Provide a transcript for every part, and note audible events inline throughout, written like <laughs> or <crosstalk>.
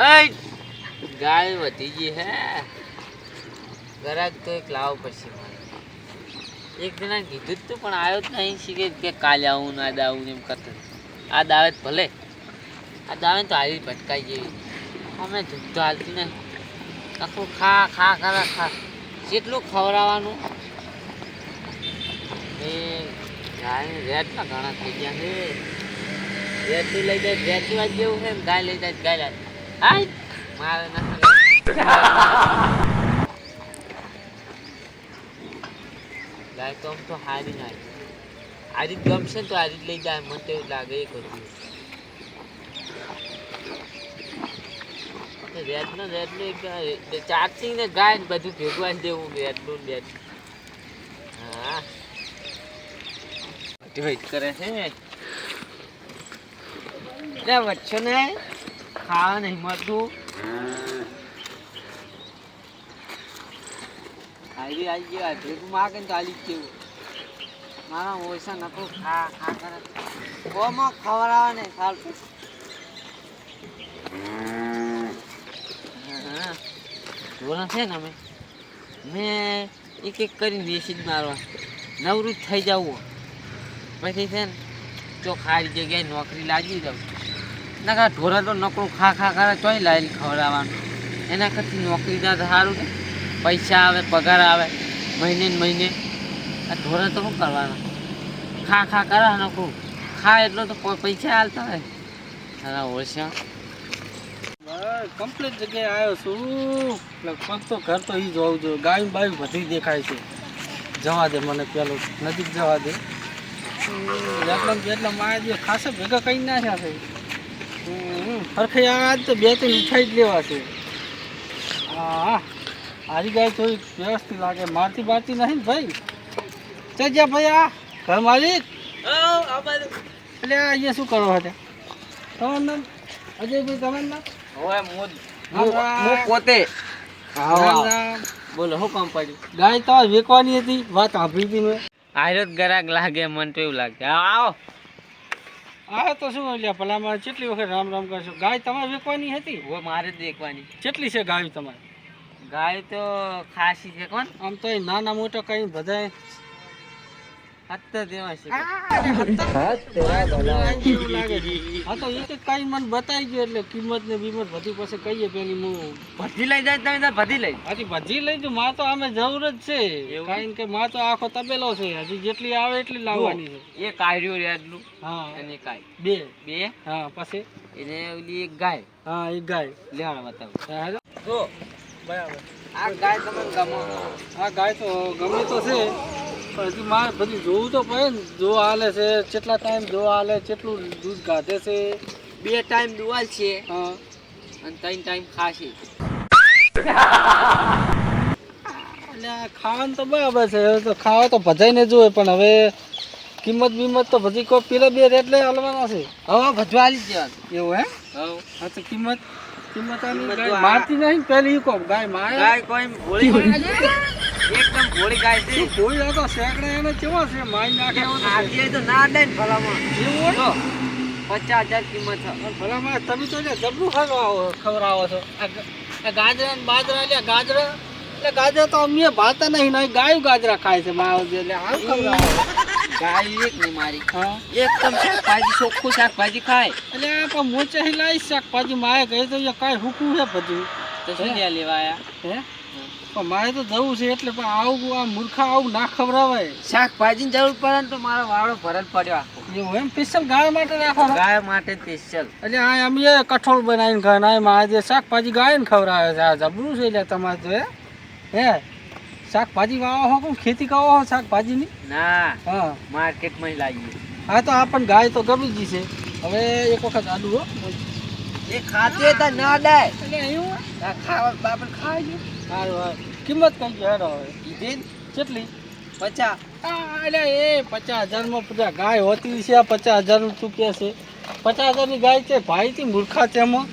ગાય વધી ગઈ હે. ગરાક તો એક લાવો પડશે મારે એક જણા કીધું તું, પણ આવ્યો જ નહીં શીખે કે કાલે આવું ને આ દાવું એમ કરતો આ દાવે ભલે. આ દાવે તો આવી ભટકાઈ જેવી અમે દૂધ તો ને નહીં. આખું ખા ખા ખરા ખા જેટલું ખવડાવવાનું. એ ગાય રેટના ઘણા થઈ ગયા છે. રેટથી લઈ જાય રેટની વાત જેવું છે ગાય લઈ જાય, ગાય ગાય મારે ના ગાય તો આમ તો હારી ના હારી ગમશે તો હારી લઈ જાય મને તો એવું લાગે એ કરવું રેડનો રેડનો એક ચાર્જિંગ ને ગાય બધું ભેગું આવી દેવું રેડનું રેડ હા. કરે છે વચ્ચે ને? ખાવા નહીં મળતું આવી આવી ગયા ભેગું માગે ને તો આલી જ મારા ઓછા નકરું ખા ખા કરે. કોમાં ખવડાવે ને સારું જોવાના છે ને અમે. મેં એક એક કરીને દેશી જ મારવા. નવરું થઈ જવું પછી છે ને જો ખારી જગ્યાએ નોકરી લાગી જાવ નકા ઢોરા તો નકરું ખા ખા કરે ચોય લાવીને ખવડાવવાનું. એના કરતી નોકરી ના તો સારું ને. પૈસા આવે પગાર આવે મહિને મહિને. આ ઢોરા તો શું કરવાના? ખા ખા કરે નકરું? ખા એટલો તો પૈસા હાલતા હોય. સારા ઓછા કમ્પ્લીટ જગ્યાએ આવ્યો છું. લગભગ તો ઘર તો એ જોવું જોઈએ. ગાયું બાયું બધી દેખાય છે. જવા દે મને પેલો નજીક જવા દે. જેટલા ને જેટલા માયા જે ખાસા ભેગા કઈ ના છે હમ, હરખે આજ તો બે ત્રણ મીઠાઈ જ લેવા છે. હા હારી ગાય તો વ્યવસ્થિત લાગે. મારતી બારતી નથી ને ભાઈ? ચલ ભાઈ આ ઘર માલિક. એટલે અહીંયા શું કરો હતા? તમારું નામ? અજયભાઈ તમારું નામ? હવે હું હું- હું પોતે રામ રામ. બોલો શું કામ પડ્યું? ગાય તમારે વેચવાની હતી. વાત સાંભળી હતી મેં. આયરો ગરાક લાગે મને તો એવું લાગે. આવો. આ તો શું લ્યા ભલા મારે કેટલી વખત રામ રામ કરશો? ગાય તમારે વેકવાની હતી? હવે મારે જ દેખવાની કેટલી છે ગાય તમારે? ગાય તો ખાસી છે કોણ? આમ તો નાના મોટા કઈ બધાય હત્તર દેવા છે. એવું લાગે છે. હા તો એક એક કઈ મને બતાવી ગયો એટલે કિંમત ને બીમત બધી પાસે કહીએ પેલી હું. બધી લઈ જાય તમે ભજી લઈ. હજી બધી લઈ જઉં માં તો આમે જરૂર જ છે? કારણ કે માં તો આખો તબેલો છે. હજી જેટલી આવે એટલી લાવવાની છે. એ કાઢ્યું રેડલું હા. અને કાય બે. બે? હા પછી? એને ઓલી એક ગાય. હા એક ગાય. લેવાના બતાવું. જો બરાબર. આ ગાય તમને ગમો. આ ગાય તો ગમે તો છે. પણ હજી મારે બધું જોવું તો પડે ને જો હાલે છે કેટલા ટાઈમ જો હાલે કેટલું દૂધ કાઢે છે. બે ટાઈમ દુવાલ છે. હા. અને ત્રણ ટાઈમ ખાશે. ખાવાનું તો બરાબર છે હવે તો ખાવા તો બધાને જોઈએ પણ હવે કિંમત બિંમત તો ભજી કોઈ પેલા બે રેટ લઈ હલવાના છે. હવે બધું આલી જ દેવાનું એવું હે? હા. તો કિંમત કિંમત મારતી નહીં પેલી ઈ કહો ગાય મારે. ગાય કોઈ <laughs> એકદમ ભોળી ગાય છે. કોઈ તો સેકડા એને કેવો છે? માઈ નાખે એવો તો તો ના દે ને ભલામાં એવું તો પચાસ હજાર કિંમત છે. ભલામાં તમે તો લે જબરું ખવડાવો ખવડાવો છો. આ ગાજરા ને બાજરા લે ગાજરા. એટલે ગાજરા તો અમે ભાતા નહીં નહીં ગાયું ગાજરા ખાય છે માવ એટલે આવું ખવડાવો. ગાય એક ને મારી. હા? એકદમ શાકભાજી ચોખ્ખું શાકભાજી ખાય. એટલે પણ મોચે લાવી શાકભાજી. માએ કહી તો કાંઈ હુકું છે બધું. તો શું ત્યાં લેવા હે? પણ મારે તો જવું છે એટલે પણ આવું આ મૂર્ખા આવું ના ખવડાવાય. શાકભાજીની જરૂર પડે ને તો મારો વાળો ભરત પડ્યો આખો એવું એમ? સ્પેશિયલ ગાય માટે રાખો ગાય માટે સ્પેશિયલ એટલે આ અમે એ કઠોળ બનાવીને ખાય ના આ મારે જે શાકભાજી ગાયને ખવડાવે છે આ જબરું છે એટલે તમારે તો હે હે? શાકભાજી વાવો હો કોણ ખેતી કરો હો શાકભાજીની? ના હા. માર્કેટમાં લાવીએ. હા તો આપણને ગાય તો ગમી ગઈ છે. હવે એક વખત આલુ હો. એ ખાતે તો ના દે. એટલે એવું આ ખાવા ખાઈ ગયું? સારું કિંમત કઈ છે હેડો હવે. કીધી કેટલી? પચા એટલે એ પચાસ હજારમાં બધા ગાય હોતી છે પચાસ હજાર રૂપિયા છે? પચાસ હજારની ગાય છે ભાઈથી મૂર્ખા તેમાં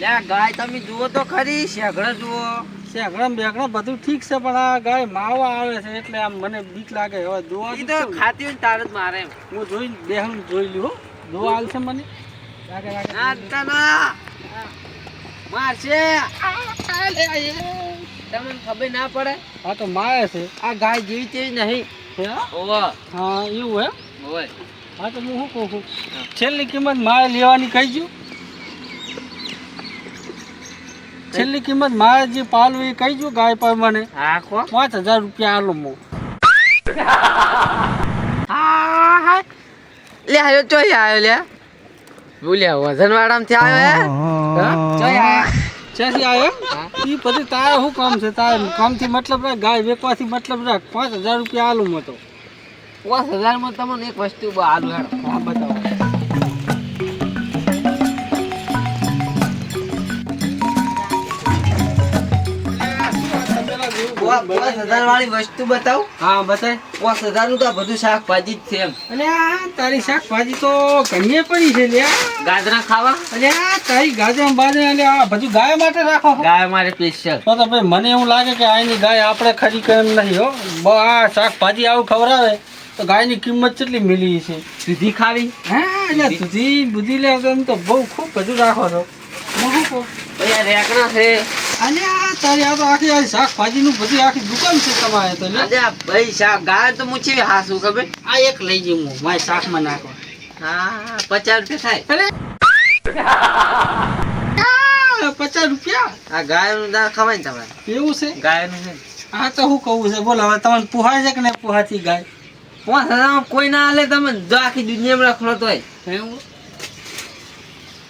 લે ગાય તમે જુઓ તો ખરી શેઘડો જુઓ. શેગડમ બેગડમ બધું ઠીક છે પણ આ ગાય માવા આવે છે એટલે આમ મને બીક લાગે. હવે દોવા તો ખાતી હોય ને જ મારે એમ. હું જોઈ દેહન જોઈ લ્યો દોવા આવશે મને? લાગે લાગે. તા મારશે. તમને ખબર ના પડે? આ તો મારે છે. આ ગાય જેવી તેવી નહીં. હા? એવું હે ઓય હા તો હું શું કહું છું? છેલ્લી કિંમત મારે લેવાની કહી ગયું? છેલ્લી કિંમત મારે જે પાલવું એ કહી ગયું ગાય પર મને? હા કો પાંચ હજાર રૂપિયા આલો મો. હા હા. લે આયો ચોય આયો લે. બોલ્યા વજન વાળામાંથી આવ્યો હે. આયો આવ્યો એ પછી તારે શું કામ છે? તારે કામથી મતલબ રાખ ગાય વેપવાથી મતલબ રાખ. પાંચ હજાર રૂપિયા આલું મતો. પાંચ હજારમાં તમને એક વસ્તુ આલુ હા બતાવો. પાંચ હજાર વાળી વસ્તુ બતાવ. હા બતાય. પાંચ હજારનું તો બધું શાકભાજી જ છે એમ. અને આ તારી શાકભાજી તો ઘણીએ પડી છે લ્યા. ગાજરા ખાવા? અને આ તારી ગાજર બાજર અને આ બધું ગાય માટે રાખો. ગાય મારે સ્પેશિયલ તો તો ભાઈ મને એવું લાગે કે આની ગાય આપણે ખરી કેમ નહીં હો. આ શાકભાજી આવું ખવડાવે તો ગાયની કિંમત કેટલી મિલી છે? સુધી ખાવી? હા એટલે દૂધી બુધી લે તો બહુ ખૂબ બધું રાખો છો. રેકડા છે. અને આ તારી આ તો આખી આ શાકભાજીનું બધી આખી દુકાન છે તમારે તો લે આ ભાઈ શાક ગાય તો હું છે હા ખબર? આ એક લઈ જઈ હું મારે શાકમાં નાખો હા પચાસ રૂપિયા થાય. અરે પચાસ રૂપિયા? આ ગાયનું દાળ ખવાય ને તમારે? એવું છે? ગાયનું છે. આ તો શું કહું છે બોલો હવે તમને પુહાય છે કે નહીં પુહાતી ગાય? પાંચ હજારમાં કોઈ ના હાલે તમે જો આખી દુનિયામાં રખડો તોય એવું?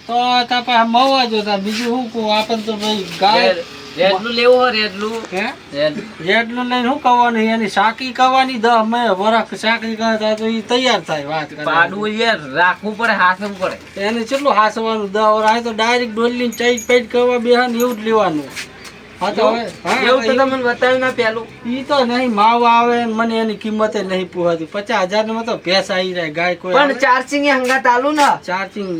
તો તા પાસે મવા જોતા બીજું શું કહું? આપણ તો ભાઈ ગાય રેડલું લેવું હોય રેડલું હે? રેડ નહીં લઈને શું કહવાનું એની શાકી કહવાની દહ મેં વરખ શાકી કરતા તો એ તૈયાર થાય વાત કરે. પાડું યાર રાખવું પડે હાસવું પડે. એને કેટલું હાસવાનું? દહ વર તો ડાયરેક્ટ ડોલીને ચાઈ પેટ કરવા બેહન એવું જ લેવાનું. હા તો હવે એવું તો તમને બતાવ્યું ના પેલું. ઈ તો નહીં માવ આવે મને એની કિંમતે નહીં પુહાતી પચાસ હજારમાં તો ભેંસ આવી જાય ગાય કોઈ પણ? ચાર્જિંગ એ હંગાત આલું ને? ચાર્જિંગ.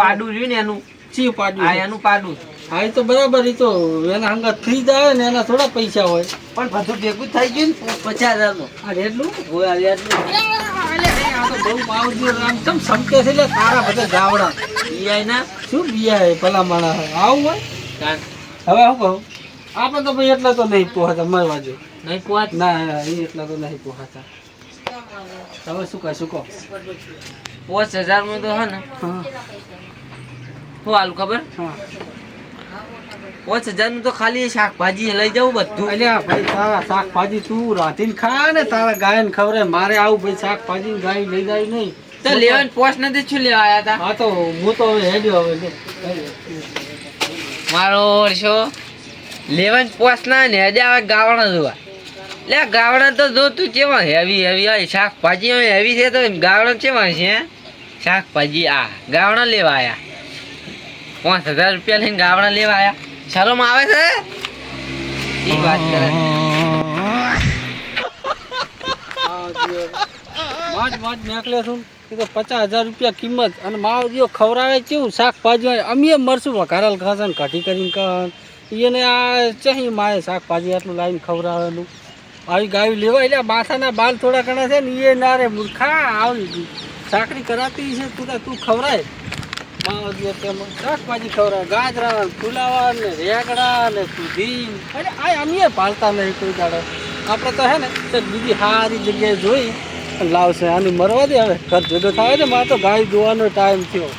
પાડું રહ્યું ને એનું? ચી પાડ્યું આ એનું પાડું. હા તો બરાબર ઈ તો એના હંગાત ફ્રીજ આવે ને એના થોડા પૈસા હોય. પણ બધું ભેગું થઈ ગયું ને પચાસ હજારનું. આ એટલું હોય આ. બહુ ભાવ જો આમ સમકે છે તારા બધા ગાવડા. ઈ ના? શું બિયા હે ભલા માણસ? આવું હોય? હવે હું કહું? આપણે તો ભાઈ એટલા તો નહીં પોહાતા મારી બાજુ નહીં પહોંચ ના એ એટલા તો નહીં પોહાતા. તમે શું કહે શું કહો. પાંચ હજારમાં તો હા ને. હા. શું હાલ ખબર? હા. પાંચ હજારનું તો ખાલી શાકભાજી લઈ જવું બધું. એટલે ભાઈ તારા શાકભાજી તું રાંધીને ખા ને તારા ગાયન ખવરે મારે આવું ભાઈ શાકભાજી ગાય લઈ જાય નહીં. તો લેવાનું પોસ્ટ નથી શું લેવા આવ્યા હતા હા તો હું તો હવે હેડ્યો હવે. મારો વર્ષો લેવન પોસના ને હજી આવે ગાવણા જોવા. લે ગાવડા તો જો તું કેવા હેવી હેવી હોય શાકભાજી હેવી છે તો ગાવડા કેવા છે હે? શાકભાજી આ ગાવડા લેવા આયા. પાંચ હજાર રૂપિયા લઈને ગાવડા લેવા આયા. શરમ આવે છે? એ વાત કરે. મોજ મોજ મેકલે છું. તો પચાસ હજાર રૂપિયા કિંમત. અને માવ દિયો ખવડાવે કેવું? શાકભાજી અમે મરશું વઘારેલ ખાશે ને કરીને કહન એને આ ચહી માએ શાકભાજી આટલું લાવીને ખવડાવેલું આવી ગાયું લેવાય. એટલે માથાના બાલ થોડા ઘણા છે ને એ ના રે મૂર્ખા આવી સાકરી કરાતી છે, તું તો ખવડાય. માવજીઓ તેમાં. શાકભાજી ખવડાવે. ગાજરા ફુલાવા ને રેગડા ને સુધી અરે આ અમે પાલતા નહીં કોઈ દાડો. આપણે તો હે ને બીજી સારી જગ્યાએ જોઈ. લાવશે. આનું મરવા દે હવે ઘર ભેગો થાય ને મારે તો ગાય જોવાનો ટાઈમ થયો.